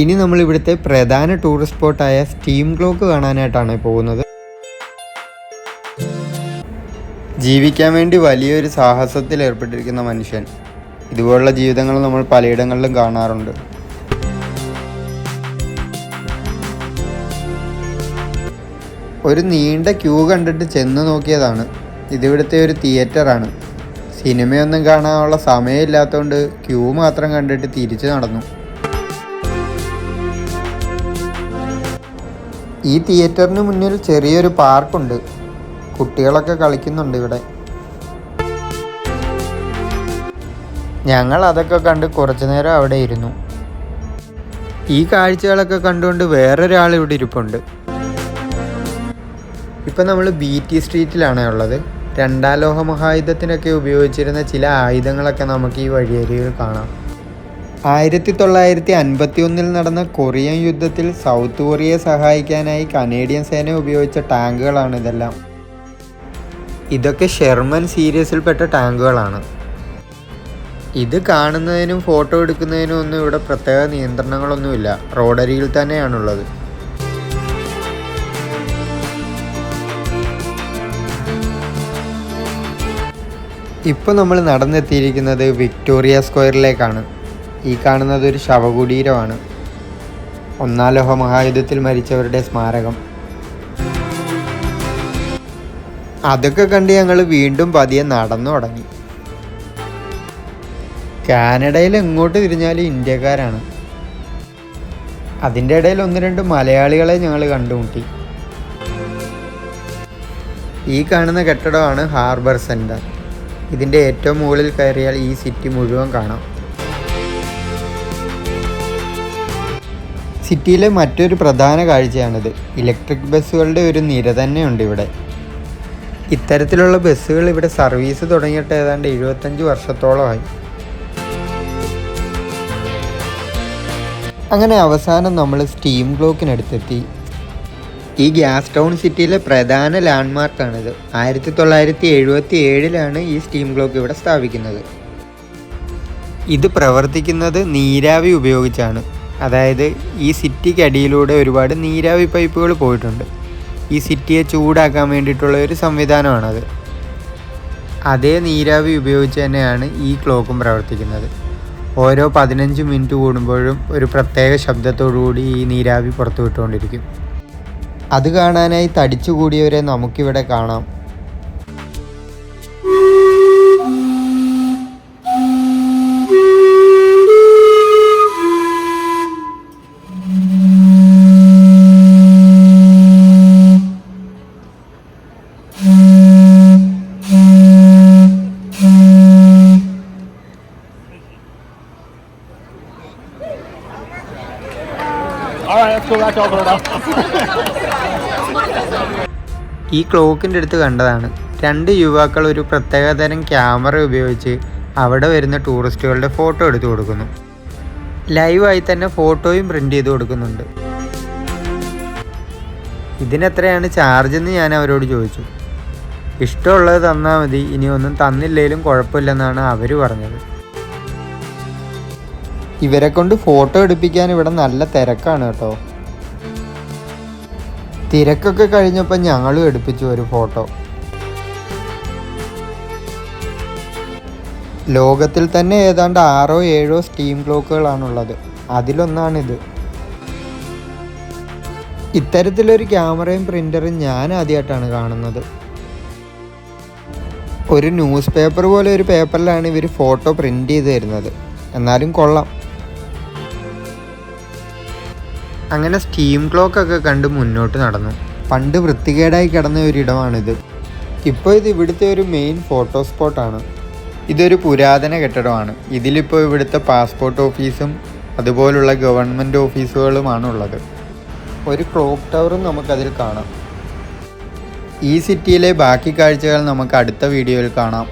ഇനി നമ്മൾ ഇവിടുത്തെ പ്രധാന ടൂറിസ്റ്റ് സ്പോട്ടായ സ്റ്റീം ക്ലോക്ക് കാണാനായിട്ടാണ് പോകുന്നത്. ജീവിക്കാൻ വേണ്ടി വലിയൊരു സാഹസത്തിൽ ഏർപ്പെട്ടിരിക്കുന്ന മനുഷ്യൻ. ഇതുപോലുള്ള ജീവിതങ്ങൾ നമ്മൾ പലയിടങ്ങളിലും കാണാറുണ്ട്. ഒരു നീണ്ട ക്യൂ കണ്ടിട്ട് ചെന്ന് നോക്കിയതാണ്. ഇതിവിടുത്തെ ഒരു തിയേറ്ററാണ് സിനിമയൊന്നും കാണാനുള്ള സമയമില്ലാത്തതുകൊണ്ട് ക്യൂ മാത്രം കണ്ടിട്ട് തിരിച്ചു നടന്നു. ഈ തിയേറ്ററിന് മുന്നിൽ ചെറിയൊരു പാർക്കുണ്ട്. കുട്ടികളൊക്കെ കളിക്കുന്നുണ്ട് ഇവിടെ. ഞങ്ങൾ അതൊക്കെ കണ്ട് കുറച്ചു നേരം അവിടെ ഇരുന്നു. ഈ കാഴ്ചകളൊക്കെ കണ്ടുകൊണ്ട് വേറൊരാൾ ഇവിടെ ഇരിപ്പുണ്ട്. ഇപ്പം നമ്മൾ ബി ടി സ്ട്രീറ്റിലാണ് ഉള്ളത്. രണ്ടാം ലോക മഹായുദ്ധത്തിനൊക്കെ ഉപയോഗിച്ചിരുന്ന ചില ആയുധങ്ങളൊക്കെ നമുക്ക് ഈ വഴിയരികിൽ കാണാം. ആയിരത്തി തൊള്ളായിരത്തി അൻപത്തി ഒന്നിൽ നടന്ന കൊറിയൻ യുദ്ധത്തിൽ സൗത്ത് കൊറിയയെ സഹായിക്കാനായി കനേഡിയൻ സേന ഉപയോഗിച്ച ടാങ്കുകളാണ് ഇതെല്ലാം. ഇതൊക്കെ ഷെർമൻ സീരീസിൽപ്പെട്ട ടാങ്കുകളാണ്. ഇത് കാണുന്നതിനും ഫോട്ടോ എടുക്കുന്നതിനും ഒന്നും ഇവിടെ പ്രത്യേക നിയന്ത്രണങ്ങളൊന്നുമില്ല. റോഡരികിൽ തന്നെയാണുള്ളത്. ഇപ്പോൾ നമ്മൾ നടന്നെത്തിയിരിക്കുന്നത് വിക്ടോറിയ സ്ക്വയറിലേക്കാണ്. ഈ കാണുന്നത് ഒരു ശവകുടീരമാണ്. ഒന്നാം ലോഹ മഹായുദ്ധത്തിൽ മരിച്ചവരുടെ സ്മാരകം. അതൊക്കെ കണ്ട് ഞങ്ങൾ വീണ്ടും പതിയെ നടന്നു തുടങ്ങി. കാനഡയിൽ എങ്ങോട്ട് തിരിഞ്ഞാലും ഇന്ത്യക്കാരാണ്. അതിന്റെ ഇടയിൽ ഒന്ന് രണ്ട് മലയാളികളെ ഞങ്ങൾ കണ്ടുമുട്ടി. ഈ കാണുന്ന കെട്ടിടമാണ് ഹാർബർ സെന്റർ ഇതിന്റെ ഏറ്റവും മുകളിൽ കയറിയാൽ ഈ സിറ്റി മുഴുവൻ കാണാം. സിറ്റിയിലെ മറ്റൊരു പ്രധാന കാഴ്ചയാണിത്. ഇലക്ട്രിക് ബസ്സുകളുടെ ഒരു നിര തന്നെയുണ്ട് ഇവിടെ. ഇത്തരത്തിലുള്ള ബസ്സുകൾ ഇവിടെ സർവീസ് തുടങ്ങിയിട്ട് ഏതാണ്ട് എഴുപത്തഞ്ച് വർഷത്തോളമായി. അങ്ങനെ അവസാനം നമ്മൾ സ്റ്റീം ക്ലോക്കിനടുത്തെത്തി ഈ ഗ്യാസ് ടൗൺ സിറ്റിയിലെ പ്രധാന ലാൻഡ്മാർക്കാണിത്. ആയിരത്തി തൊള്ളായിരത്തി എഴുപത്തി ഏഴിലാണ് ഈ സ്റ്റീം ക്ലോക്ക് ഇവിടെ സ്ഥാപിക്കുന്നത്. ഇത് പ്രവർത്തിക്കുന്നത് നീരാവി ഉപയോഗിച്ചാണ്. അതായത് ഈ സിറ്റിക്ക് അടിയിലൂടെ ഒരുപാട് നീരാവി പൈപ്പുകൾ പോയിട്ടുണ്ട്. ഈ സിറ്റിയെ ചൂടാക്കാൻ വേണ്ടിയിട്ടുള്ള ഒരു സംവിധാനമാണത്. അതേ നീരാവി ഉപയോഗിച്ച് തന്നെയാണ് ഈ ക്ലോക്കും പ്രവർത്തിക്കുന്നത്. ഓരോ പതിനഞ്ച് മിനിറ്റ് കൂടുമ്പോഴും ഒരു പ്രത്യേക ശബ്ദത്തോടുകൂടി ഈ നീരാവി പുറത്തുവിട്ടുകൊണ്ടിരിക്കും. അത് കാണാനായി തടിച്ചുകൂടിയവരെ നമുക്കിവിടെ കാണാം. All right. ഈ ക്ലോക്കിന്റെ അടുത്ത് കണ്ടതാണ്. രണ്ട് യുവാക്കൾ ഒരു പ്രത്യേകതരം ക്യാമറ ഉപയോഗിച്ച് അവിടെ വരുന്ന ടൂറിസ്റ്റുകളുടെ ഫോട്ടോ എടുത്തു കൊടുക്കുന്നു. ലൈവായി തന്നെ ഫോട്ടോയും പ്രിന്റ് ചെയ്ത് കൊടുക്കുന്നുണ്ട്. ഇതിനെത്രയാണ് ചാർജ് എന്ന് ഞാൻ അവരോട് ചോദിച്ചു. ഇഷ്ടമുള്ളത് തന്നാൽ മതി. ഇനി ഒന്നും തന്നില്ലേലും കുഴപ്പമില്ലെന്നാണ് അവർ പറഞ്ഞത്. ഇവരെ കൊണ്ട് ഫോട്ടോ എടുപ്പിക്കാൻ ഇവിടെ നല്ല തിരക്കാണ് കേട്ടോ. തിരക്കൊക്കെ കഴിഞ്ഞപ്പോൾ ഞങ്ങളും എടുപ്പിച്ചു ഒരു ഫോട്ടോ. ലോകത്തിൽ തന്നെ ഏതാണ്ട് ആറോ ഏഴോ സ്റ്റീം ക്ലോക്കുകളാണുള്ളത് അതിലൊന്നാണിത്. ഇത്തരത്തിലൊരു ക്യാമറയും പ്രിന്ററും ഞാൻ ആദ്യമായിട്ടാണ് കാണുന്നത്. ഒരു ന്യൂസ് പേപ്പർ പോലെ ഒരു പേപ്പറിലാണ് ഇവർ ഫോട്ടോ പ്രിന്റ് ചെയ്ത് തരുന്നത്. എന്നാലും കൊള്ളാം. അങ്ങനെ സ്റ്റീം ക്ലോക്ക് ഒക്കെ കണ്ട് മുന്നോട്ട് നടന്നു. പണ്ട് വൃത്തികേടായി കിടന്ന ഒരിടമാണിത്. ഇപ്പോൾ ഇത് ഇവിടുത്തെ ഒരു മെയിൻ ഫോട്ടോ സ്പോട്ടാണ് ഇതൊരു പുരാതന കെട്ടിടമാണ്. ഇതിലിപ്പോൾ ഇവിടുത്തെ പാസ്പോർട്ട് ഓഫീസും അതുപോലുള്ള ഗവൺമെന്റ് ഓഫീസുകളുമാണ് ഉള്ളത്. ഒരു ക്ലോക്ക് ടവറും നമുക്കതിൽ കാണാം. ഈ സിറ്റിയിലെ ബാക്കി കാഴ്ചകൾ നമുക്ക് അടുത്ത വീഡിയോയിൽ കാണാം.